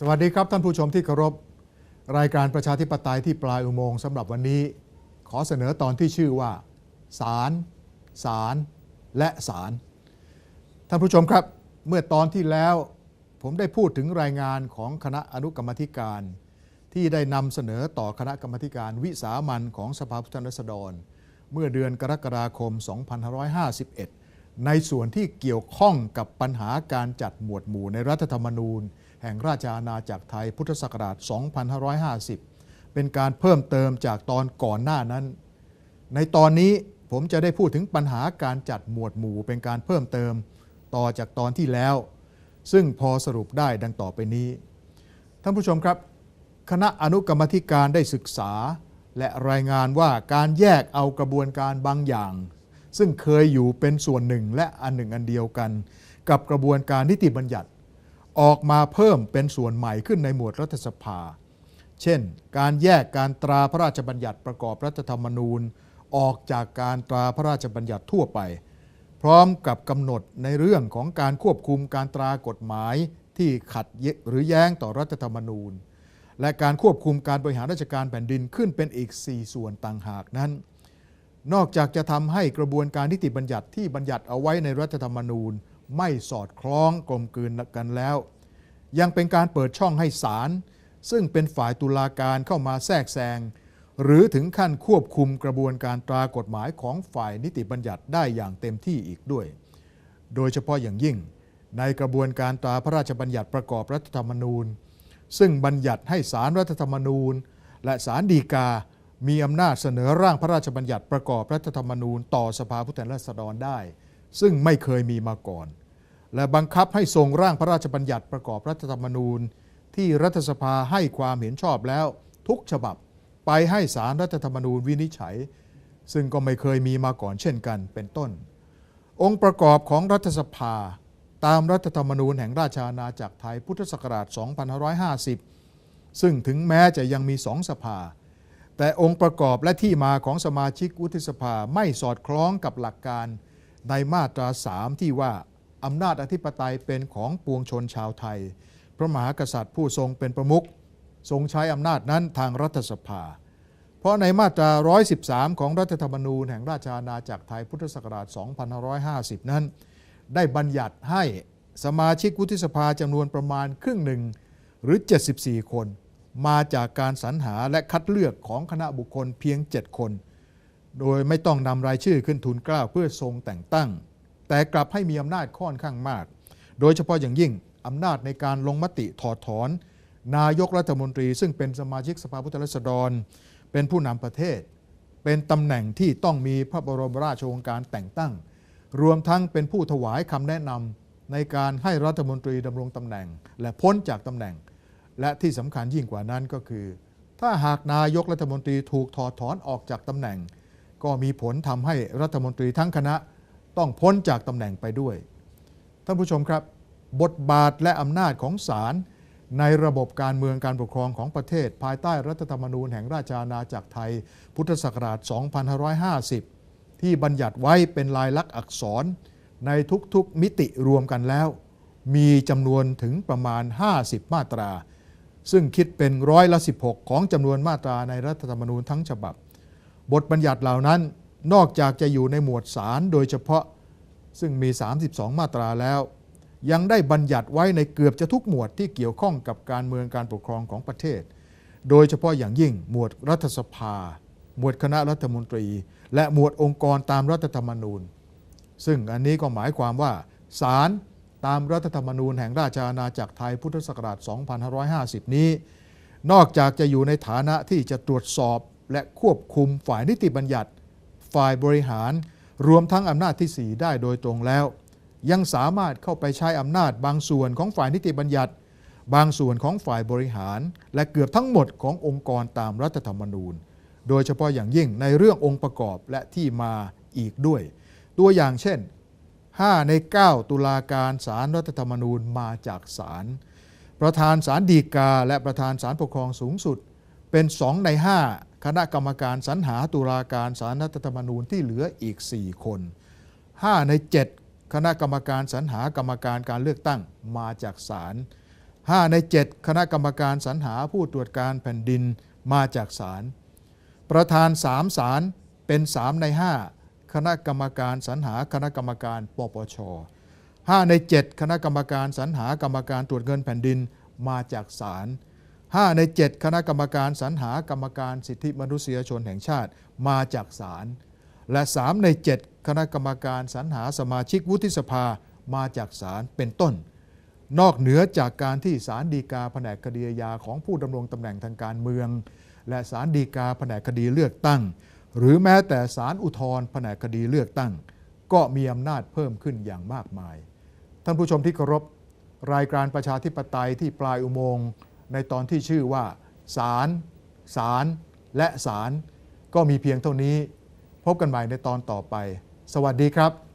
สวัสดีครับท่านผู้ชมที่เคารพ รายการประชาธิปไตยที่ปลายอุโมงค์สำหรับวันนี้ ขอเสนอตอนที่ชื่อว่าศาลศาลและศาลท่านผู้ชมครับ เมื่อตอนที่แล้วผมได้พูดถึงรายงานของคณะอนุกรรมธิการ ที่ได้นำเสนอต่อคณะกรรมธิการวิสามันของสภาผู้แทนราษฎร เมื่อเดือนกรกฎาคม 2551 ในส่วนที่เกี่ยวข้องกับปัญหาการจัดหมวดหมู่ในรัฐธรรมนูญ แห่งราชอาณาจักรไทยพุทธศักราช 2550 เป็นการเพิ่มเติมจากตอนก่อนหน้านั้น ในตอนนี้ผมจะได้พูดถึงปัญหาการจัดหมวดหมู่เป็นการเพิ่มเติมต่อจากตอนที่แล้ว ซึ่งพอสรุปได้ดังต่อไปนี้ ท่านผู้ชมครับ คณะอนุกรรมธิการได้ศึกษา และรายงานว่าการแยกเอากระบวนการบางอย่าง ซึ่งเคยอยู่เป็นส่วนหนึ่งและอันหนึ่งอันเดียวกัน กับกระบวนการนิติบัญญัติ ออกมาเพิ่มเป็นส่วนใหม่ขึ้นในหมวดรัฐสภา เช่น การแยกการตราพระราชบัญญัติประกอบรัฐธรรมนูญ ออกจากการตราพระราชบัญญัติทั่วไป พร้อมกับกำหนดในเรื่องของการควบคุมการตรากฎหมายที่ขัดหรือแย้งต่อรัฐธรรมนูญ และการควบคุมการบริหารราชการแผ่นดินขึ้นเป็นอีก 4 ส่วนต่างหากนั้น นอกจากจะทำให้กระบวนการนิติบัญญัติที่บัญญัติเอาไว้ในรัฐธรรมนูญ ไม่สอดคล้องกลมกลืนกันแล้ว ยังเป็นการเปิดช่องให้ศาลซึ่งเป็นฝ่ายตุลาการเข้ามาแทรกแซงหรือถึงขั้นควบคุมกระบวนการตรากฎหมายของฝ่ายนิติบัญญัติได้อย่างเต็มที่อีกด้วย โดยเฉพาะอย่างยิ่ง ในกระบวนการตราพระราชบัญญัติประกอบรัฐธรรมนูญ ซึ่งบัญญัติให้สารรัฐธรรมนูญ และสารดีกา มีอำนาจเสนอร่างพระราชบัญญัติประกอบรัฐธรรมนูญ ต่อสภาผู้แทนราษฎรได้ ซึ่งไม่เคยมีมาก่อน และบังคับให้ส่งร่างพระราชบัญญัติประกอบรัฐธรรมนูญ ที่รัฐสภาให้ความเห็นชอบแล้ว ทุกฉบับไปให้สารรัฐธรรมนูญวินิจฉัย ซึ่งก็ไม่เคยมีมาก่อนเช่นกันเป็นต้น องค์ประกอบของรัฐสภา ตามรัฐธรรมนูญแห่งราชอาณาจักรไทยพุทธศักราช 2550 ซึ่งถึงแม้จะยังมีสองสภาแต่องค์ประกอบและที่มาของสมาชิกวุฒิสภาไม่สอดคล้องกับหลักการ ในมาตราสามที่ว่าอำนาจอธิปไตยเป็นของปวงชนชาวไทย พระมหากษัตริย์ผู้ทรงเป็นประมุขทรงใช้อำนาจนั้นทางรัฐสภา เพราะในมาตรา 113 ของรัฐธรรมนูญแห่งราชอาณาจักรไทยพุทธศักราช 2550 นั้น ได้บัญญัติให้สมาชิกวุฒิสภาจำนวนประมาณครึ่งหนึ่งหรือ 74 คน มาจากการสรรหาและคัดเลือกของคณะบุคคลเพียง 7 คน โดยไม่ต้องนำรายชื่อขึ้นทุนเกล้าเพื่อทรงแต่งตั้ง แต่กลับให้มีอำนาจค่อนข้างมาก โดยเฉพาะอย่างยิ่งอำนาจในการลงมติถอดถอน นายกรัฐมนตรี ซึ่งเป็นสมาชิกสภาผู้แทนราษฎร เป็นผู้นำประเทศ เป็นตำแหน่งที่ต้องมีพระบรมราชโองการแต่งตั้ง รวมทั้งเป็นผู้ถวายคำแนะนำในการให้รัฐมนตรีดำรงตำแหน่ง และพ้นจากตำแหน่ง และที่สำคัญยิ่งกว่านั้นก็คือ ถ้าหากนายกรัฐมนตรีถูกถอดถอนออกจากตำแหน่ง ก็มีผลทำให้รัฐมนตรีทั้งคณะต้องพ้นจากตำแหน่งไปด้วย ท่านผู้ชมครับ บทบาทและอำนาจของศาลในระบบการเมืองการปกครองของประเทศ ภายใต้รัฐธรรมนูญแห่งราชอาณาจักรไทย พุทธศักราช 2550 ที่บัญญัติไว้เป็นลายลักษณ์อักษรในทุกๆมิติรวมกันแล้ว มีจำนวนถึงประมาณ 50 มาตรา ซึ่งคิดเป็นร้อยละ 16 ของจำนวนมาตราในรัฐธรรมนูญทั้งฉบับ บทบัญญัติเหล่านั้นนอกจากจะอยู่ในหมวดสารโดยเฉพาะซึ่งมี 32 มาตราแล้ว ยังได้บัญญัติไว้ในเกือบจะทุกหมวดที่เกี่ยวข้องกับการเมืองการปกครองของประเทศ โดยเฉพาะอย่างยิ่งหมวดรัฐสภา หมวดคณะรัฐมนตรี และหมวดองค์กรตามรัฐธรรมนูญ ซึ่งอันนี้ก็หมายความว่าศาลตามรัฐธรรมนูญแห่งราชอาณาจักรไทยพุทธศักราช 2550 นี้ นอกจากจะอยู่ในฐานะที่จะตรวจสอบ และควบคุมฝ่ายนิติบัญญัติ ฝ่ายบริหาร รวมทั้งอำนาจที่ 4 ได้โดยตรงแล้ว ยังสามารถเข้าไปใช้อำนาจบางส่วนของฝ่ายนิติบัญญัติ บางส่วนของฝ่ายบริหาร และเกือบทั้งหมดขององค์กรตามรัฐธรรมนูญ โดยเฉพาะอย่างยิ่งในเรื่ององค์ประกอบและที่มาอีกด้วย ตัวอย่างเช่น 5 ใน 9 ตุลาการสารรัฐธรรมนูญมาจากศาลประธานศาลฎีกา และประธานศาลปกครองสูงสุด เป็น 2 ใน 5 คณะกรรมการสรรหาตุลาการสารรัฐธรรมนูญที่เหลืออีก 4 คน 5 ใน 7 คณะกรรมการสรรหากรรมการการเลือกตั้งมาจากศาล5ใน 7 คณะกรรมการสรรหาผู้ตรวจการแผ่นดินมาจากศาลประธาน 3 ศาลเป็น 3 ใน 5 คณะกรรมการสรรหาคณะกรรมการปปช 5 ใน 7 คณะกรรมการสรรหากรรมการตรวจเงินแผ่นดินมาจากศาล 5 ใน 7 คณะกรรมการสรรหากรรมการสิทธิมนุษยชนแห่งชาติมาจากศาลและ 3 ใน 7 คณะกรรมการสรรหาสมาชิกวุฒิสภามาจากศาลเป็นต้น นอกเหนือจากการที่ศาลฎีกาแผนกคดีอาญาของผู้ดำรงตำแหน่งทางการเมือง และศาลฎีกาแผนกคดีเลือกตั้ง หรือแม้แต่ศาลอุทธรณ์แผนกคดีเลือกตั้ง ก็มีอำนาจเพิ่มขึ้นอย่างมากมาย ท่านผู้ชมที่เคารพรายการประชาธิปไตยที่ปลายอุโมงค์ ในตอนที่ชื่อว่าสารสารและสารก็มีเพียงเท่านี้ พบกันใหม่ในตอนต่อไป สวัสดีครับ